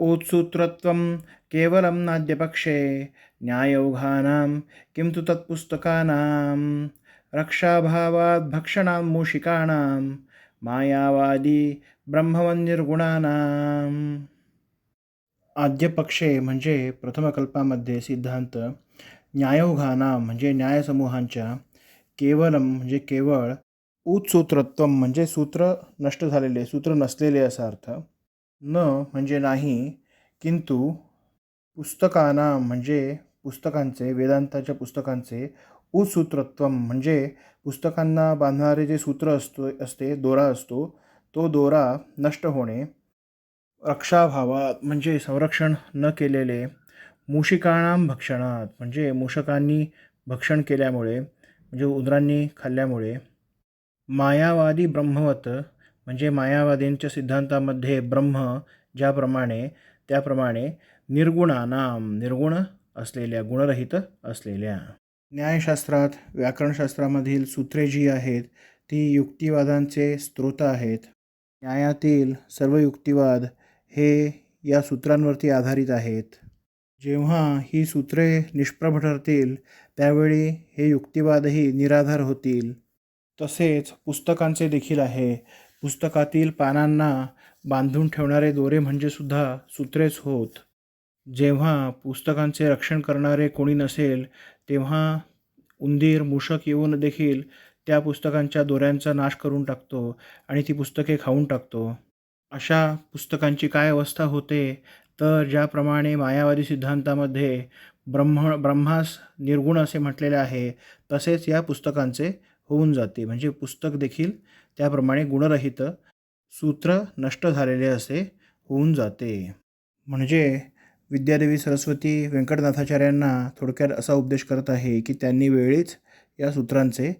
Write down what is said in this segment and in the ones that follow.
ऊत्सूत्रत्वं केवलं नाद्यपक्षे न्यायौघानां किं तु तत्पुस्तकानां रक्षाभावाद्भक्षणां मूषिकाणां मायावादी ब्रह्मवन्निर्गुणानाम् आद्यपक्षे म्हणजे प्रथमकल्पामध्ये सिद्धांत न्यायौघानां म्हणजे न्यायसमूहांच्या केवलम म्हणजे केवळ उत्सूत्रत्व म्हणजे सूत्र नष्ट झालेले सूत्र नसलेले असा अर्थ. न म्हणजे नाही किंतु पुस्तकाना म्हणजे पुस्तकांचे वेदांताच्या पुस्तकांचे उसूत्रत्व म्हणजे पुस्तकांना बांधणारे जे सूत्र असतो असते दोरा असतो तो दोरा नष्ट होणे रक्षाभावात म्हणजे संरक्षण न केलेले मूषिकाणां भक्षणात म्हणजे मूषकांनी भक्षण केल्यामुळे म्हणजे उंदरांनी खाल्ल्यामुळे मायावादी ब्रह्मवत म्हणजे मायावादींच्या सिद्धांतामध्ये ब्रह्म ज्याप्रमाणे त्याप्रमाणे निर्गुणानाम निर्गुण असलेल्या गुणरहित असलेल्या. न्यायशास्त्रात व्याकरणशास्त्रामधील सूत्रे जी आहेत ती युक्तिवादांचे स्रोत आहेत. न्यायातील सर्व युक्तिवाद हे या सूत्रांवरती आधारित आहेत. जेव्हा ही सूत्रे निष्प्रभ ठरतील त्यावेळी हे युक्तिवादही निराधार होतील. तसेच पुस्तकांचे देखील आहे. पुस्तकातील पानांना बांधून ठेवणारे दोरे म्हणजे सुद्धा सूत्रेच होत. जेव्हा पुस्तकांचे रक्षण करणारे कोणी नसेल तेव्हा उंदीर मूषक येऊन देखील त्या पुस्तकांच्या दोऱ्यांचा नाश करून टाकतो आणि ती पुस्तके खाऊन टाकतो. अशा पुस्तकांची काय अवस्था होते? तर ज्याप्रमाणे मायावादी सिद्धांतामध्ये ब्रह्म ब्रह्मास निर्गुण असे म्हटलेले आहे तसेच या पुस्तकांचे होऊन जाते. म्हणजे पुस्तक देखील त्याप्रमाणे गुणरहित सूत्र नष्ट झालेले असे होऊन जाते. म्हणजे विद्यादेवी सरस्वती व्यंकटनाथाचार्यांना थोडक्यात असा उपदेश करत आहे की त्यांनी वेळीच या सूत्रांचे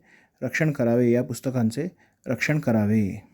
रक्षण करावे या पुस्तकांचे रक्षण करावे.